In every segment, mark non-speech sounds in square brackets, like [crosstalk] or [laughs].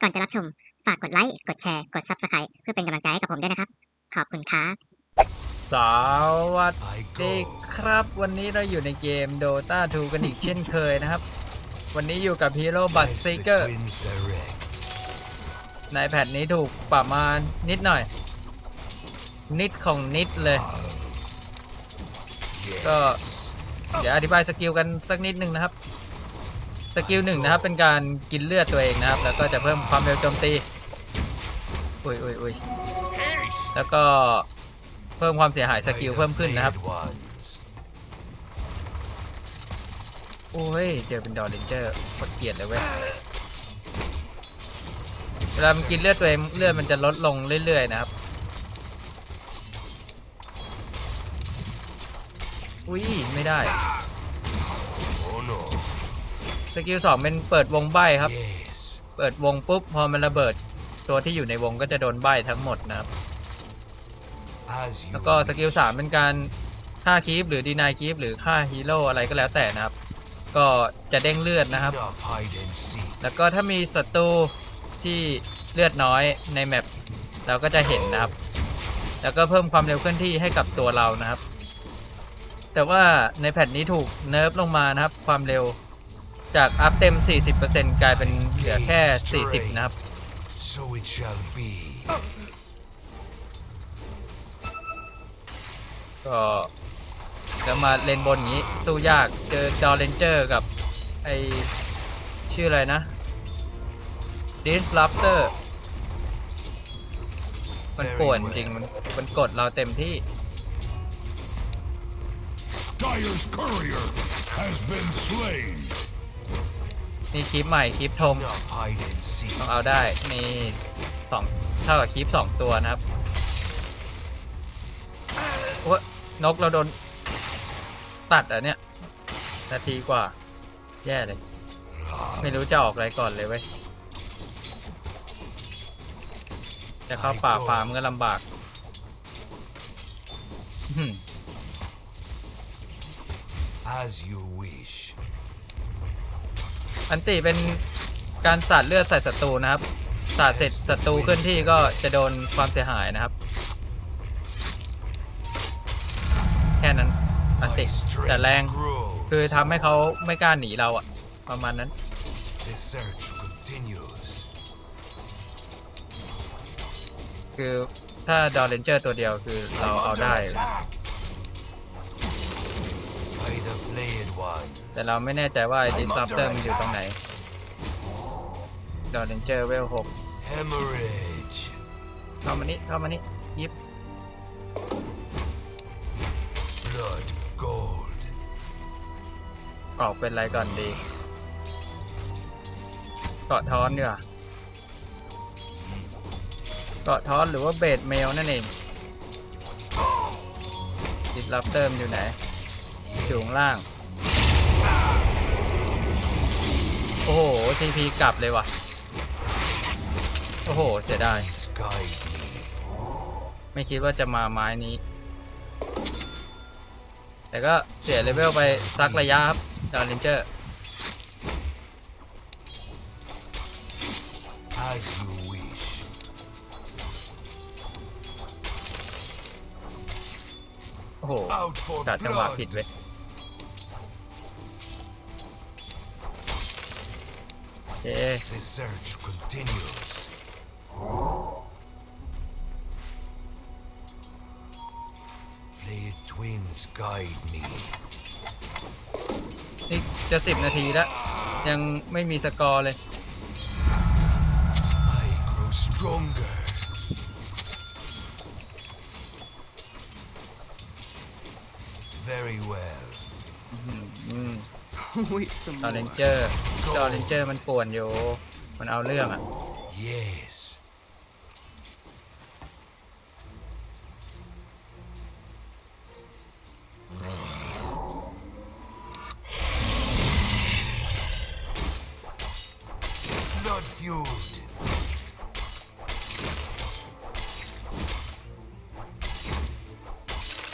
ก่อนจะรับชม ฝากกดไลค์ กดแชร์ กด Subscribe เพื่อเป็นกำลังใจให้กับผมด้วยนะครับ ขอบคุณครับ สวัสดีครับ วันนี้เราอยู่ในเกม Dota 2 กันอีกเช่นเคยนะครับ วันนี้อยู่กับ Hero b u s As s the e k e r ในแพทนี้ถูกปรับมาณนิดหน่อย นิดของนิดเลย Yes. ก็เดี๋ยวอธิบายสกิลกันสักนิดหนึ่งนะครับ สกิลหนึ่งนะครับ เป็นการกินเลือดตัวเองนะครับ แล้วก็จะเพิ่มความเร็วโจมตีอุ้ยอุ้ยอุ้ยแล้วก็เพิ่มความเสียหายสกิลเพิ่มขึ้นนะครับ โอ้ย เจอเป็นดอร์เรนเจอร์โคตรเกลียดเลยเว้ย เวลามันกินเลือดตัวเองเลือดมันจะลดลงเรื่อยๆนะครับ อุ้ย ไม่ได้ กิลสองเป็นเปิดวงใบครับ Yes. เปิดวงปุ๊บพอมันระเบิด ตัวที่อยู่ในวงก็จะโดนใบทั้งหมดนะครับ As you แล้วก็สกิลสามเป็นการฆ่าคีปหรือดีนายคีปหรือฆ่าฮีโร่อะไรก็แล้วแต่นะครับ ก็จะเด้งเลือดนะครับ enough hide and seek. แล้วก็ถ้ามีศัตรูที่เลือดน้อยในแมปเราก็จะเห็นนะครับ แล้วก็เพิ่มความเร็วเคลื่อนที่ให้กับตัวเรานะครับ แต่ว่าในแพทนี้ถูกเนิร์ฟลงมานะครับ ความเร็ว จากอัพเต็ม 40%กลายเป็นเหลือแค่ 40 นะครับ So it shall be. ก็จะมาเลนบนอย่างนี้ สู้ยากเจอจอเรนเจอร์กับ ไอชื่ออะไรนะ Disruptor มันป่วนจริง มันมันกดเราเต็มที่ Dyer's courier has been slain. นี่คลิปใหม่คลิปทมต้องเอาได้นี่สองเท่ากับคลิปสองตัวนะครับโอ้นกเราโดนตัดอะเนี่ยนาทีกว่า แย่เลย ไม่รู้จะออกอะไรก่อนเลยเว้ยจะเข้าป่าฟาร์มก็ลำบาก อันติเป็นการสาดเลือดใส่ศัตรูนะครับ สาดเสร็จศัตรูเคลื่อนที่ก็จะโดนความเสียหายนะครับ แค่นั้น อันติแต่แรงคือทำให้เขาไม่กล้าหนีเราอะประมาณนั้น คือถ้าดอเรนเจอร์ตัวเดียวคือเราเอาได้ แต่เราไม่แน่ใจว่าไอ้ดิสซับเตอร์มันอยู่ตรงไหนดอเรนเจอร์เวลหก Hemorrhage. เข้ามานี่เข้ามานี่ยิบ Blood gold. ออกเป็นอะไรก่อนดีเกาะท้อนดีกว่าเกาะท้อนหรือว่าเบดเมลนั่นเองดิสรับเติมนอยู่ไหนอยู่ข้างล่าง อ้โหทีพีกลับเลยว่ะ โอ้โหเสียดาย Please guide me. ไม่คิดว่าจะมาไม้นี้ แต่ก็เสียเลเวลไปสักระยะครับดาวเลนเจอร์ As you wish. โอ้โห Out for กัดจังหวะ blood. ผิดเว้ย The search continues. Flayed twins guide me. นี่จะสิบนาทีแล้ว ยังไม่มีสกอร์เลย I grow stronger. Very well. อืม Weep some ดาวเลน more. เจอร์ดาวเลนเจอร์มันป่วนอยู่มันเอาเรื่องอะ Yes. Blood feud.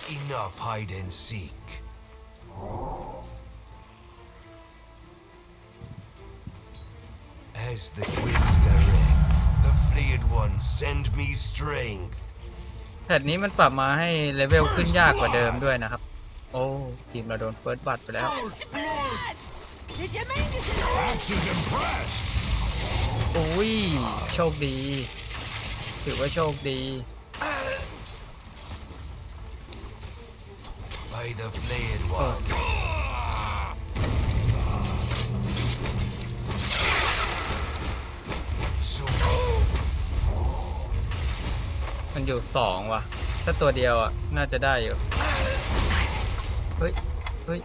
Enough hide and seek. As the twins direct. One, send me strength. แพทนี้มันปรับมาให้เลเวลขึ้นยากกว่าเดิมด้วยนะครับ โอ้ทีมเราโดนเฟิร์สบัตไปแล้ว Did you mean to do Axe is impressed. อุ้ย โชคดี ถือว่าโชคดี By the flayed one. มันอยู่สองว่ะ ถ้าตัวเดียวอะ น่าจะได้อยู่ เฮ้ย เฮ้ย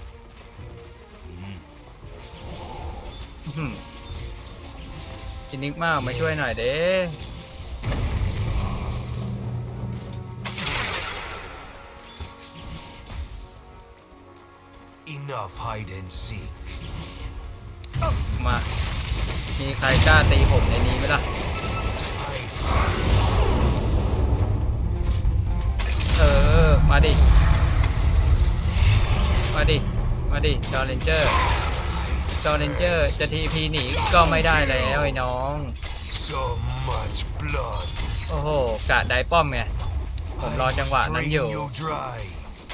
อื้อหืออินิกมากมาช่วยหน่อยเด้ enough hide and seek. มา มีใครกล้าตีผมในนี้ไหมล่ะ มาดิ มาดิ มาดิจอเรนเจอร์จอเรนเจอร์จะทีพีหนีก็ไม่ได้แล้วไอ้น้อง So much blood. โอ้โหกะได้ป้อมไง ผมรอจังหวะนั้นอยู่ Drain you dry.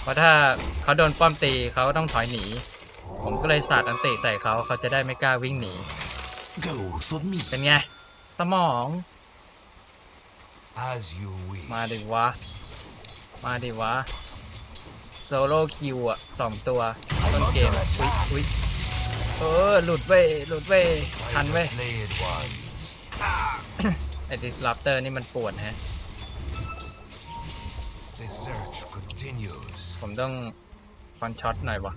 เพราะถ้าเขาโดนป้อมตีเขาต้องถอยหนี ผมก็เลยสาดอันติใส่เขาเขาจะได้ไม่กล้าวิ่งหนี Gold for me. เป็นไง สมอง As you wish. มาดิวะ มาดิวะโซโล่คิวอะสองตัวต้นเกมอะอุ๊ยอุ๊ยเออหลุดเว้ยหลุดเว้ยทันเว้ยไอ้ดิสลอปเตอร์นี่มันปวดฮะผมต้องคอนช็อตหน่อยวะ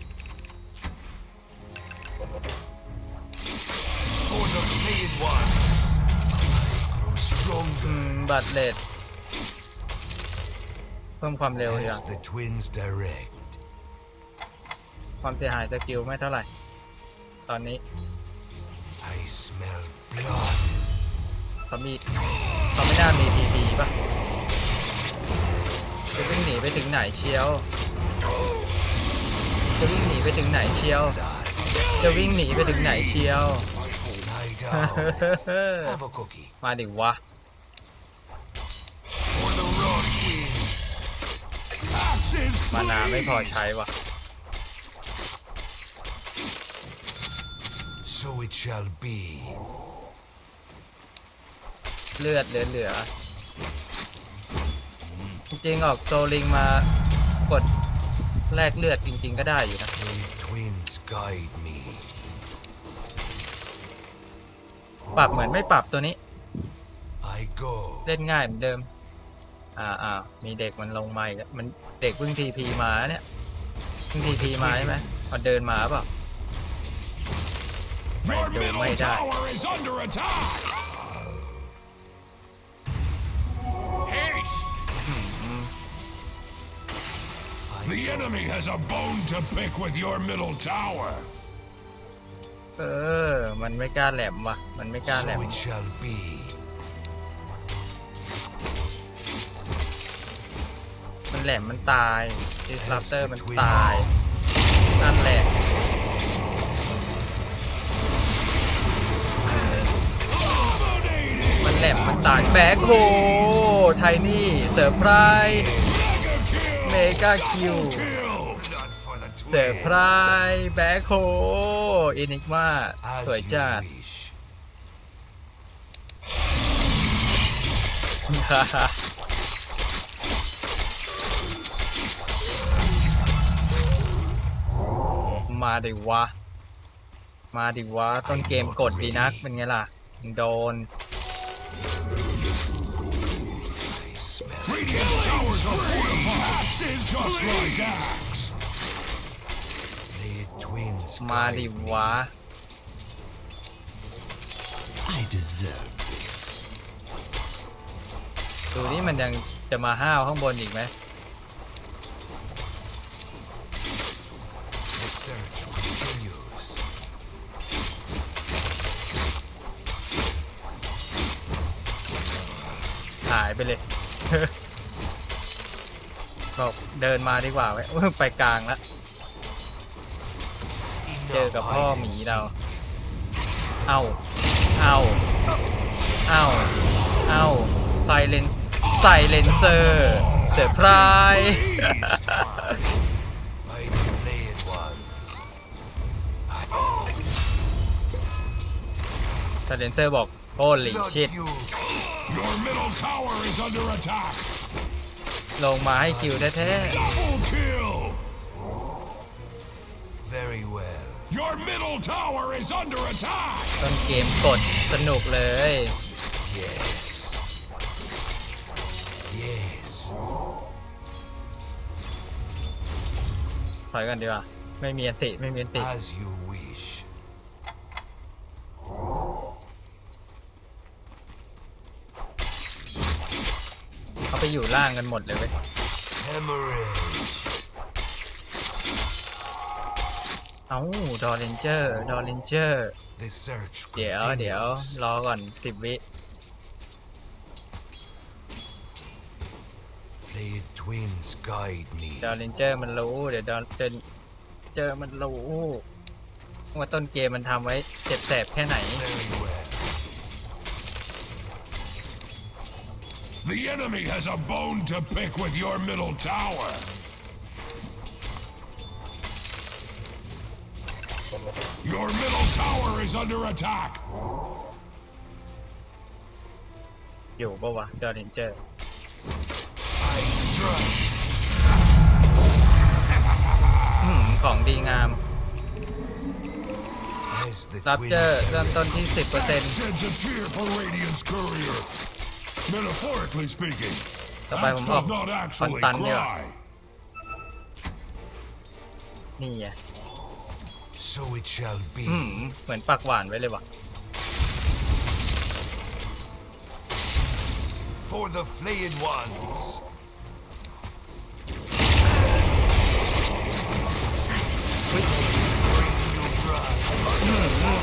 บัตรเลด เพิ่มความเร็วอย่าง as the twins direct. ความเสียหายสกิลไม่เท่าไหร่ ตอนนี้ I smell blood. เขามีเขาไม่น่ามีทีพีป่ะจะวิ่งหนีไปถึงไหนเชียวจะวิ่งหนีไปถึงไหนเชียว จะวิ่งหนีไปถึงไหนเชียว Lie down. Have a cookie. มาดิวะ มานาไม่พอ pleased. ใช้วะ So it shall be. เลือดเหลือเหลือๆจริงๆออกโซลิงมากดแลกเลือดจริง ๆ ก็ได้อยู่นะ May twins guide me. ปรับเหมือนไม่ปรับตัวนี้ I go. เล่นง่ายเหมือนเดิม อ่าอ่ามีเด็กมันลงมาอีกแล้วมันเด็กเพิ่งทีพีมาเนี่ยเพิ่งทีพีมาใช่ไหมพอเดินมาเปล่า Your Yo, middle mate, I- tower is under attack. Haste. I The go. enemy has a bone to pick with your middle tower. เออ มันไม่กล้าแหลมว่ะ มันไม่กล้าแหล So ม it shall be. แหลมมันตายดิสลอปเตอร์มันตาย นั่นแหละมันแหลมมันตายแบกโฮไทนี่เซอร์ไพรส์เมกาคิว Kill. Blood for the เซอร์ไพร twins. ส์แบกโฮอินิกมา As สวย you จัด wish. มาดิวะ มาดิวะ ต้นเกมกดดีนักเป็นไงล่ะ โดน I smell Radiant towers are fortified. Axe is just like axe. flayed twins. มาดิ guide me. วะ I deserve this. ดูนี่มันยังจะมาห้าวข้างบนอีกไหม The search continues. หาย ไปเลยบอกเดินมาดีกว่าไว้ยโอ้ยไปกลางแล้วเจอ Enough กับพ่อ hide ห and มี seek. เราเอาเอาเอาเอาเอาไซเลนไซเลนเซอร์เซอร์ไพรส์ By the flayed ones. ไซเลนเซอร์บอก holy Blood shit fuel. Your middle tower is under attack. ลงมาให้คิวแท้ Double kill. Very well. Your middle tower is under attack. ๆต้นเกมกดสนุกเลย Yes. Yes. ถอยกันดีกว่า ไม่มีอันติ ไม่มีอันติ As you wish. ไปอยู่ล่างกันหมดเลยเว้ยเอ้าดอเรนเจอร์ดอเรนเจอร์เดี๋ยวเดี๋ยวรอก่อนสิบวิ Flayed twins guide me. ดอเรนเจอร์มันรู้ เดี๋ยวดอเรนเจอร์มันรู้ว่าต้นเกมมันทำไว้เจ็บแสบแค่ไหน The enemy has a bone to pick with your middle tower. Your middle tower is under attack. อยู่ปะวะ ดอเรนเจอร์ I strike. อืมของดีงาม As the รับเจอร์ twins เริ่มต้นที่ 10% Sheds a tear for Radiant's courier. Metaphorically speaking, ต่อไปผม Axe ออก does not คอน actually ตันดีกว่า cry. นี่ไง So it shall be. อืมเหมือนปากหวานไว้เลยว่ะ For the flayed ones.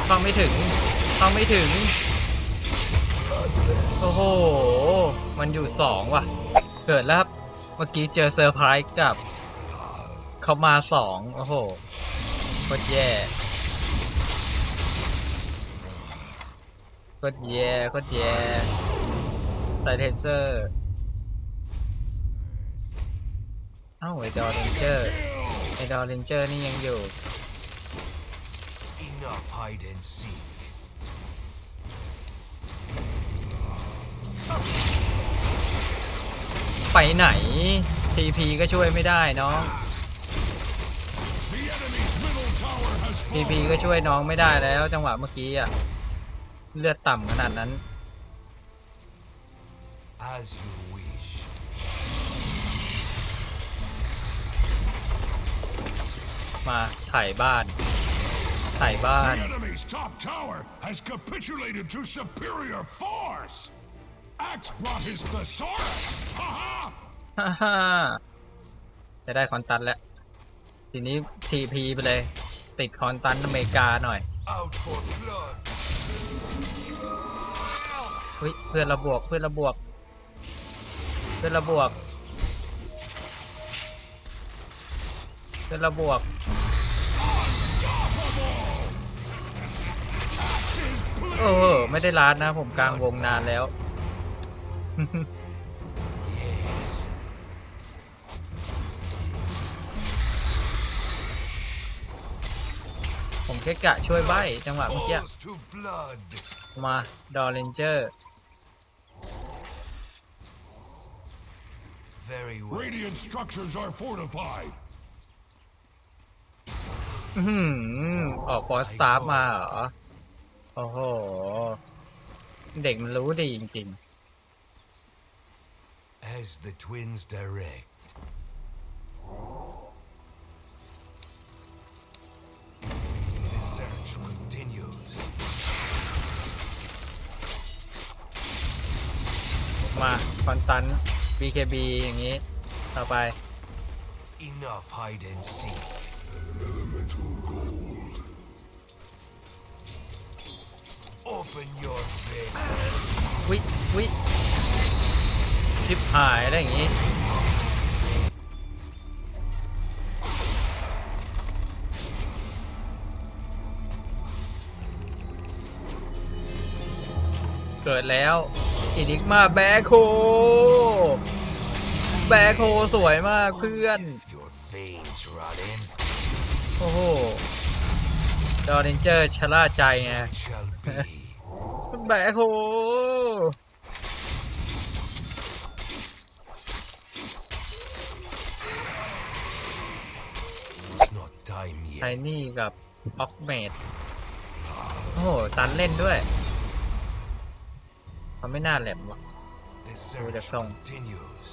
เข้าไม่ถึง เข้าไม่ถึง โอ้โห มันอยู่สองว่ะ เกิดแล้วครับ เมื่อกี้เจอเซอร์ไพรส์กับเขามาสองโอ้โหโคตรแย่โคตรแย่โคตรแย่ไซเทนเซอร์ เอ้าไอดอร์เรนเจอร์ไอดอร์เรนเจอร์นี่ยังอยู่ Enough hide and seek. ไปไหนทีพีก็ช่วยไม่ได้น้อง The enemy's middle tower has ทีพี fallen. ก็ช่วยน้องไม่ได้แล้ว จังหวะเมื่อกี้อะเลือดต่ำขนาดนั้น As you wish. มาถ่ายบ้าน ถ่ายบ้าน The enemy's top tower has capitulated to superior force. Axe brought his thesaurus. Ha ha! ฮ่าฮ่าจะได้คอนตันแล้ว ทีนี้ทีพีไปเลย ติดคอนตันอเมริกาหน่อย Out for blood. อุ๊ยเพื่อนระบวกเพื่อนระบวก เพื่อนระบวก เพื่อนระบวกโอ้โหไม่ได้ร้านนะผมกลางวงนานแล้ว Yes. ผมแค่กะช่วยใบจังหวะเมื่อกี้ Balls to blood. มาดอเรนเจอร์ Very well. Radiant structures are fortified. อื้อหือออกฟอร์สตาร์มาเหรอ โอ้โห เด็กมันรู้ดีจริง As the twins direct. The search continues. ๆ มาคอนตัน BKB อย่างนี้ ต่อไป Enough hide and seek. Open your veil. วิวิ ชิบหายอะไรอย่างนี้ เกิดแล้วอินิกมาแบคโค แบคโคสวยมากเพื่อน โอ้โหดอร์เรนเจอร์ชะล่าใจไงแบคโค It's not time ไทนี่กับออกเมดโอ้โห ตันเล่นด้วยเขาไม่น่าแหลมวะ The Ôi, đẹp search không? continues.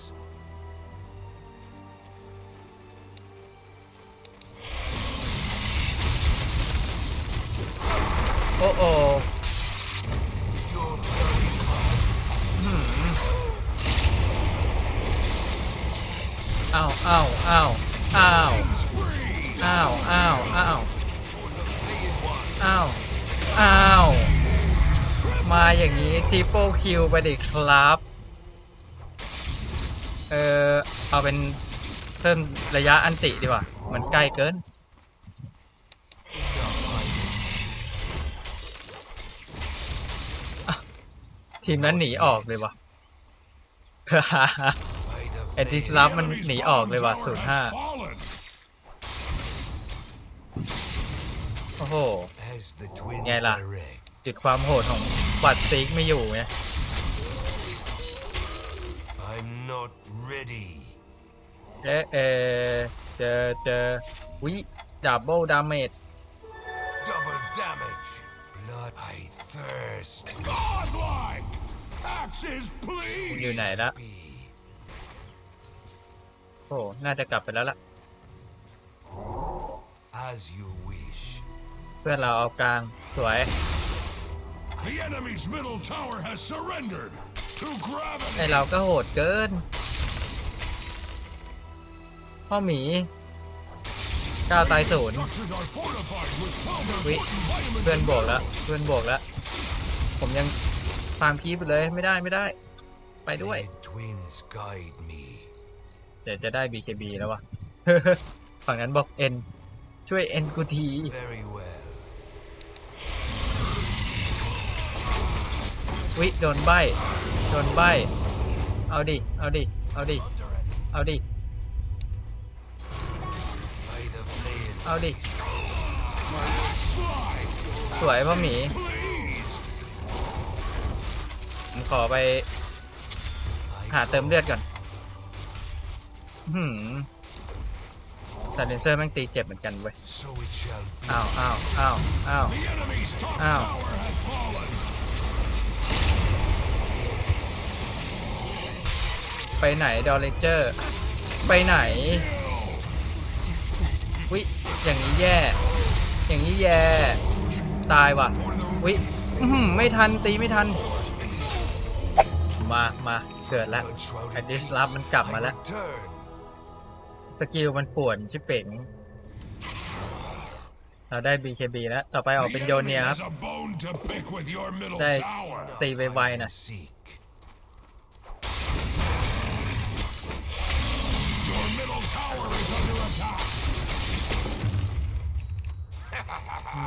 โอ้โอ Your blood is hot. อ้าวอ้าวอ้าวอ้าว อ้าวอ้าวอ้าวอ้าวอ้าวมาอย่างนี้ทิปเปิลคิวไปดิครับ เออเอาเป็นเพิ่มระยะอันติดีกว่า มันใกล้เกินทีมนั้นหนีออกเลยวะ By the ไอ้ดิสลับมันหนีออกเลยว่ะศูนย์ห้า fallen. โอ้โห as the twins Nghe là- direct. จุดความโหดของบัตรซีกไม่อยู่ไง I'm not ready. เอ๊ะเออเจอเจอวิดับเบิลดาเมจ Double damage. Blood. I thirst. Godlike! Axes, อยู่ please! ไหนละ Be. โอ้ น่าจะกลับไปแล้วล่ะ As you wish. เพื่อนเราเอากลางสวย The enemy's middle tower has surrendered to ไอ gravity. เราก็โหดเกิน พ่อหมีก้าวตายศูนย์ Structures are fortified with 12วิ important vitamins เพื่อน and บวกแล้ว เพื่อนบวกแล้ว ผมยังฟาร์มคีปไปเลยไม่ได้ไม่ได้ ไปด้วย The twins guide me. เดี๋ยวจะได้ BKB แล้ววะ ฝั่งนั้นบอก N ช่วย N กูที Very well. วิโดนใบโดนใบเอาดิ เอาดิ เอาดิ เอาดิ เอาดิ สวยพ่อหมี ผมขอไป หาเติมเลือดก่อนหืมแต่เดนเซอร์แม่งตีเจ็บเหมือนกันเว้ย So it shall be. อ้าวอ้าวอ้าวอ้าว The enemy's top Ow. tower has fallen. ไปไหนดอเลเจอร์ ไปไหนวิอย่างนี้แย่ อย่างนี้แย่ ตายว่ะวิอื้อหือไม่ทันตีไม่ทัน มามาเกิดแล้ว Blood-shrouded ไอ้ดิสลับมันกลับมา I แล้ว return. สกิลมันป่วนชิบเป่งเราได้ BKB แล้ว ต่อไปออก The เป็นโย enemy เนียครับ has a bone to pick with your middle ได้ tower. ตีไวๆนะ Your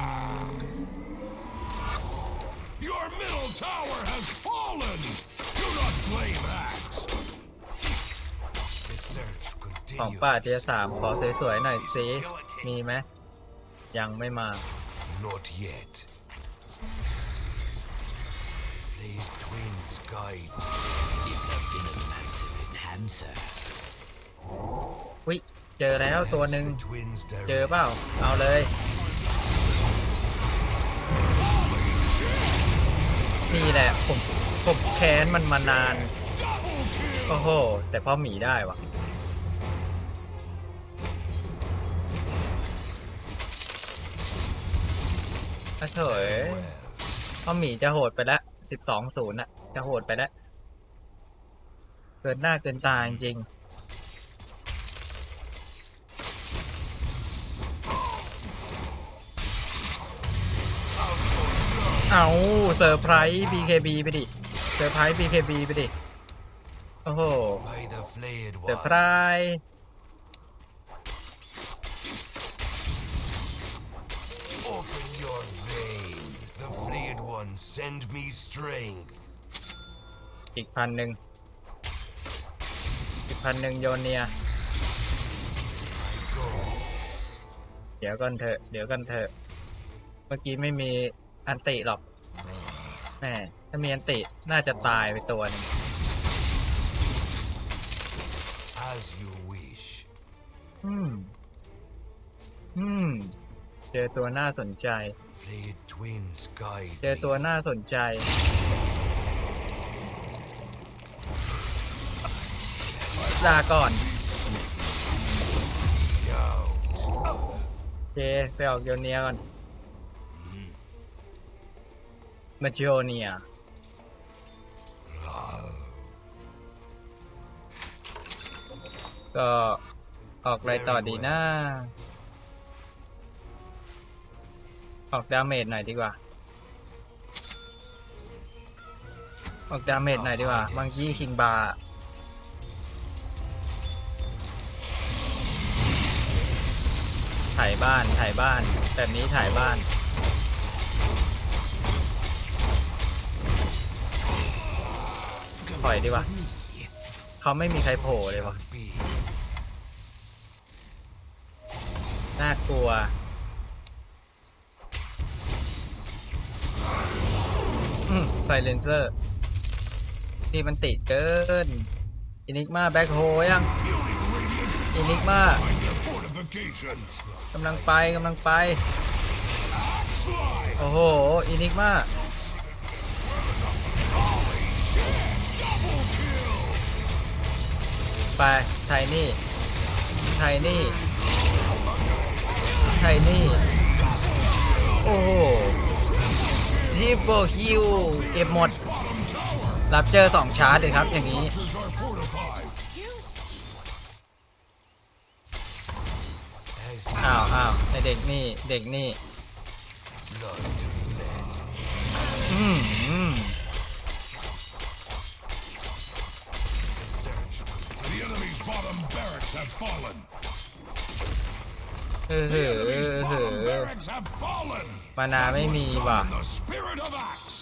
middle tower has fallen. Do not play that. The search ของ continues. ป่าเทียสามขอสวยๆหน่อยสิมีไหมยังไม่มา Not yet. Flame twins guide. วิเจอแล้วตัวหนึ่ง As the twins เจอ direct. เปล่า เอาเลย นี่แหละผมผมแค้นมันมานาน โอ้โห แต่พ่อหมีได้วะอะเถยพ่อหมีจะโหดไปแล้วสิบสองศูนย์อะจะโหดไปแล้วเกินหน้าเกินตาจริงๆ เอาเซอร์ไพรส์ BKB ไปดิ เซอร์ไพรส์ BKB ไปดิ โอ้โห เซอร์ไพรส์ send me strength. อีกพันหนึ่งอีกพันหนึ่งโยนเนียเดี๋ยวกันเถอะ เดี๋ยวกันเถอะ เมื่อกี้ไม่มี อันติหรอกแหมถ้ามีอันติน่าจะตายไปตัวหนึง As you wish. อืม อืม เจอตัวน่าสนใจ Flayed twins guide เจอตัว me. น่าสนใจ ลาก่อน Out. โอเค ไปออกโยเนียก่อน มาโจเนียก็ออกอะไรต่อดีนะออกดาเมจหน่อยดีกว่า ออกดาเมจหน่อยดีกว่ามังกี้คิงบาร์ถ่ายบ้านถ่ายบ้านแบบนี้ถ่ายบ้าน ปล่อยดีว่าเขาไม่มีใครโผล่เลยวะน่ากลัว อืมไซเลนเซอร์นี่มันติดเกินอินิกมาแบ็คโฮยังอินิกมากำลังไปกำลังไป โอ้โหอินิกมา ไปไทนี่ไทนี่ไทนี่ โอ้โหจิปโปฮิวเก็บหมด รับเจอสองชาร์จเลยครับอย่างนี้อ้าวอ้าวเด็กนี่ เด็กนี่ อืม bottom barracks have fallen. [laughs] เออเห The อเอ enemy's อเห bottom อ barracks have fallen. มานาไม่มีว่ะ Summon the spirit of axe.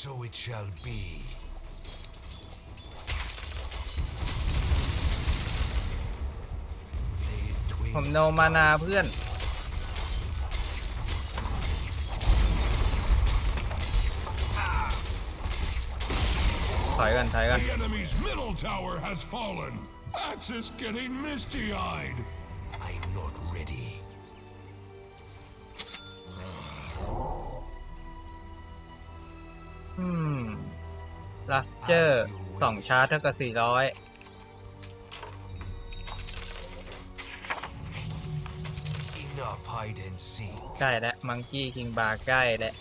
So it shall be. Flayed twins ผมโนมานาเพื่อน อยกันถอยกัน The enemy's middle tower has fallen. Axe is getting misty-eyed. I'm not ready. อืมลัสเจอร์สองชาร์จเท่ากับสี่ร้อย Enough hide and seek. ใกล้แล้วมังกี้คิงบาร์ใกล้แล้ว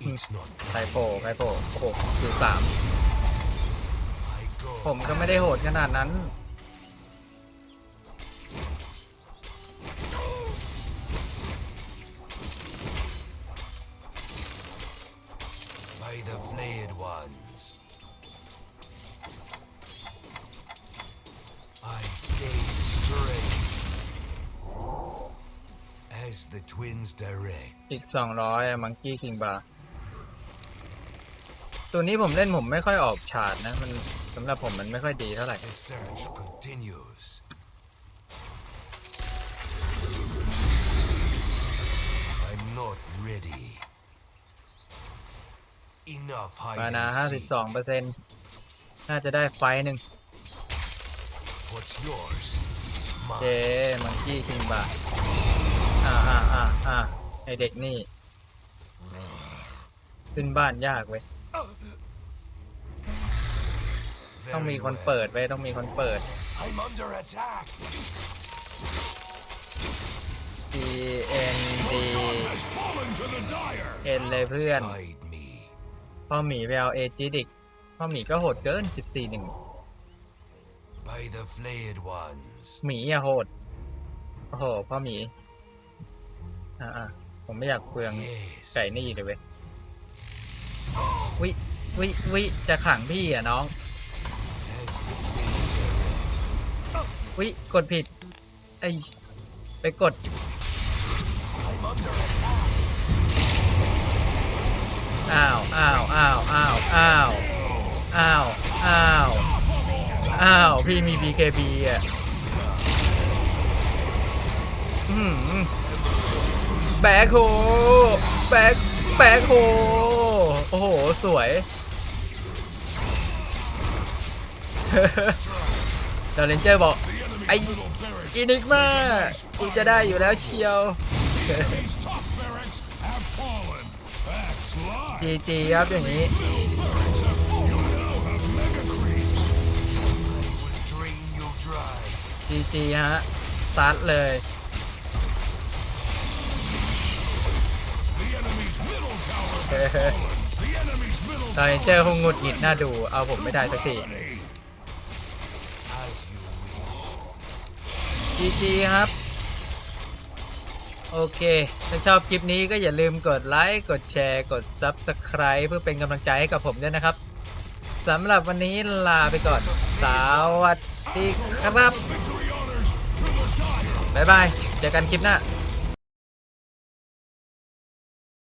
'It's not ใครโผล่ใครโผล่โอ้โหอยู่สาม I go. ผมก็ไม่ได้โหดขนาดนั้น by the flayed ones. I gain strength as the twins direct. อีกสองร้อยมังกี้คิงบาร์ ตัวนี้ผมเล่นผมไม่ค่อยออกฉาดนะ มันสำหรับผมมันไม่ค่อยดีเท่าไหร่ The search continues. I'm not ready. Enough มา hide นา and ห้าสิบ seek. สองเปอร์เซ็นต์น่าจะได้ไฟต์หนึ่ง What's yours is โอเค mine. มังกี้คิงบาร์อ่าอ่าอ่าอ่าไอเด็กนี่ ขึ้นบ้านยากเว้ย ต้อง Very มีคน well. เปิดเว้ยต้องมีคนเปิด I'm under attack. T N D Sun has fallen to the dire. N เลยเพื่อน Guide me. พ่อหมีไปเอาเอจิดิกพ่อหมีก็โหดเกิน 14หนึ่ง By the flayed ones. หมีอย่าโหด โอ้โห พ่อหมี อ่าๆผมไม่อยากเปลือง Yes. ไก่นี่เลยเว้ยวิวิวิจะขังพี่อะน้อง วิกดผิดไอไปกดอ้าวอ้าวอ้าวอ้าวอ้าวอ้าวอ้าวอ้าวพี่มี BKB อะแบกโฮแบกแบกโฮโอ้โห สวยเดลเลนเจอร์บอก ไออินิกมากูจะได้อยู่แล้วเชียวจีจีครับอย่างนี้จีฮะซัดเลยตอยเจอหงุดหงิดน่าดู เอาผมไม่ได้สักที GG ครับ โอเค ถ้าชอบคลิปนี้ก็อย่าลืมกดไลค์ กดแชร์ กด Subscribe เพื่อเป็นกำลังใจให้กับผมด้วยนะครับสำหรับวันนี้ลาไปก่อน สวัสดีครับ บ๊ายบาย เจอกันคลิปหน้า